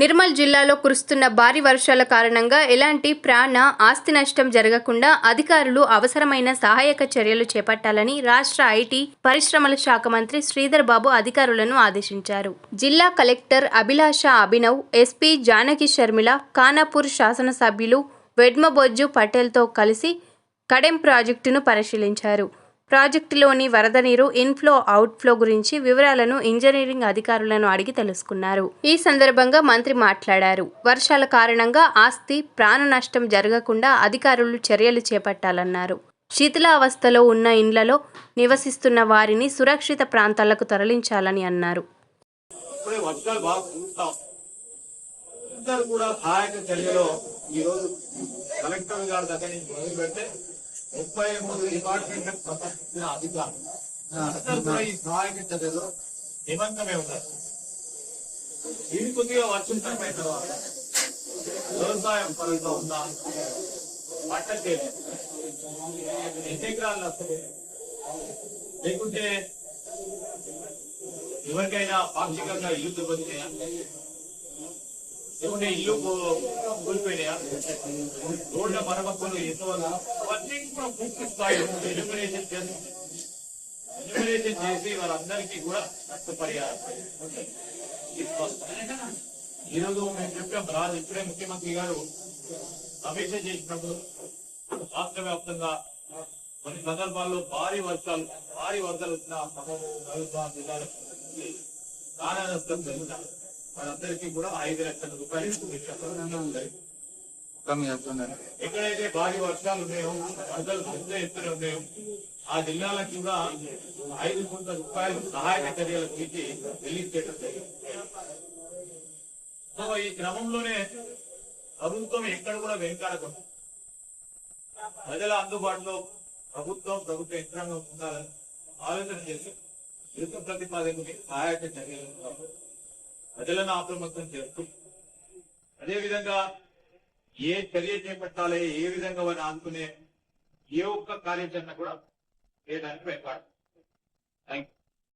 నిర్మల్ జిల్లాలో కురుస్తున్న భారీ వర్షాల కారణంగా ఎలాంటి ప్రాణ ఆస్తి నష్టం జరగకుండా అధికారులు అవసరమైన సహాయక చర్యలు చేపట్టాలని రాష్ట్ర ఐటీ పరిశ్రమల శాఖ మంత్రి శ్రీధర్ బాబు అధికారులను ఆదేశించారు. జిల్లా కలెక్టర్ అభిలాష అభినవ్ ఎస్పీ జానకి షర్మిల ఖానాపూర్ శాసనసభ్యులు వెడ్మబొజ్జు పటేల్తో కలిసి కడెం ప్రాజెక్టును పరిశీలించారు. ప్రాజెక్టులోని వరద నీరు ఇన్ఫ్లో అవుట్ఫ్లో గురించి వివరాలను ఇంజనీరింగ్ అధికారులను అడిగి తెలుసుకున్నారు. ఈ సందర్భంగా మంత్రి మాట్లాడారు. వర్షాల కారణంగా ఆస్తి ప్రాణ నష్టం జరగకుండా అధికారులు చర్యలు చేపట్టాలన్నారు. శిథిలావస్థలో ఉన్న ఇండ్లలో నివసిస్తున్న వారిని సురక్షిత ప్రాంతాలకు తరలించాలని అన్నారు. కూడా సహాయక చర్యలో కలెక్టర్ గారి దగ్గర నుంచి మొదలు పెడితే ముప్పై మూడు డిపార్ట్మెంట్ సంబంధించిన అధికారులు. అందరూ కూడా ఈ సహాయక చర్యలో నిమగ్నమే ఉన్నారు. ఇది కొద్దిగా వర్షం తగ్గిన తర్వాత వ్యవసాయం పరంగా ఉన్న పంట నష్టపోయింది లేకుంటే ఎవరికైనా పాక్షికంగా ఇల్లు దెబ్బతిన్నాయా లేకుంటే ఇల్లు కూలిపోయినాయా? రోడ్ల మరమ్మతులు ఎంతవరకు అవన్నీ కూడా పూర్తి స్థాయిలో ఎలిమినేషన్ చేసి ఎలిమినేషన్ చేసి వాళ్ళందరికీ కూడా నష్టపరిహారం. ఈరోజు మేము చెప్పాం రాజు ఇప్పుడే ముఖ్యమంత్రి గారు సమీక్ష చేసినప్పుడు రాష్ట్ర వ్యాప్తంగా కొన్ని సందర్భాల్లో భారీ వర్షాలు భారీ వరదలు వచ్చిన ఖమ్మం, మహబూబాబాద్ జిల్లాలో ప్రాణ వారందరికీ కూడా ఐదు లక్షల రూపాయలు. ఎక్కడైతే భారీ వర్షాలు ఉన్నాయో వరదలు పెద్ద ఎత్తున ఉన్నాయో ఆ జిల్లాలకు కూడా ఐదు కోట్ల రూపాయలు సహాయక చర్యలు తీసి రిలీజ్ చేయడం జరిగింది. ఈ క్రమంలోనే ప్రభుత్వం ఎక్కడ కూడా వెనుకాడకుండా ప్రజల అందుబాటులో ప్రభుత్వం ప్రభుత్వ యంత్రాంగం ఉండాలని ఆలోచన చేసి యుద్ధ ప్రతిపాదనకి సహాయక చర్యలు ప్రజలను అప్రమత్తం చేస్తూ అదేవిధంగా ఏ చర్య చేపట్టాలి ఏ విధంగా వారిని ఆదుకునే ఏ ఒక్క కార్యాచరణ కూడా చేయడానికి వెనుకాడు థ్యాంక్ యూ